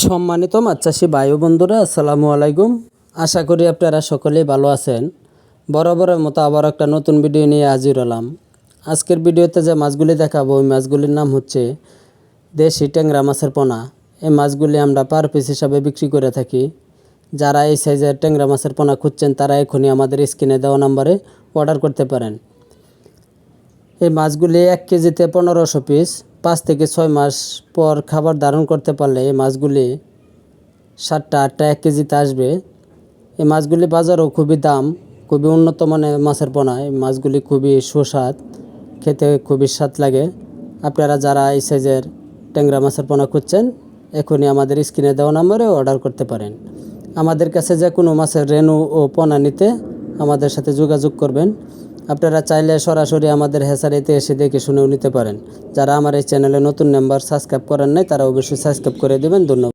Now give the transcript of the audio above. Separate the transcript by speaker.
Speaker 1: সম্মানিত মাছ চাষি ভাই বন্ধুরা, আসসালামু আলাইকুম। আশা করি আপনারা সকলেই ভালো আছেন। বরাবরের মতো আবার একটা নতুন ভিডিও নিয়ে হাজির হলাম। আজকের ভিডিওতে যে মাছগুলি দেখাবো, ওই মাছগুলির নাম হচ্ছে দেশি ট্যাংরা মাছের পোনা। এই মাছগুলি আমরা পার পিস হিসাবে বিক্রি করে থাকি। যারা এই সাইজের ট্যাংরা মাছের পোনা খুঁজছেন, তারা এখনই আমাদের স্ক্রিনে দেওয়া নাম্বারে অর্ডার করতে পারেন। এই মাছগুলি এক কেজিতে পনেরোশো পিস। পাঁচ থেকে ছয় মাস পর খাবার ধারণ করতে পারলে এই মাছগুলি সাতটা আটটা এক কেজিতে আসবে। এই মাছগুলি বাজারেও খুবই দাম, খুবই উন্নত মানের মাছের পোনা। এই মাছগুলি খুবই সুস্বাদ, খেতে খুবই স্বাদ লাগে। আপনারা যারা এই সাইজের ট্যাংরা মাছের পোনা খুঁজছেন, এখনই আমাদের স্ক্রিনে দেওয়া নম্বরে অর্ডার করতে পারেন। আমাদের কাছে যে কোনো মাছের রেনু ও পোনা নিতে আমাদের সাথে যোগাযোগ করবেন। আপনারা চাইলে সরাসরি আমাদের হেসারিতে এসে দেখে শুনেও নিতে পারেন। যারা আমার এই চ্যানেলে নতুন মেম্বার সাবস্ক্রাইব করেন নাই, তারা অবশ্যই সাবস্ক্রাইব করে দেবেন। ধন্যবাদ।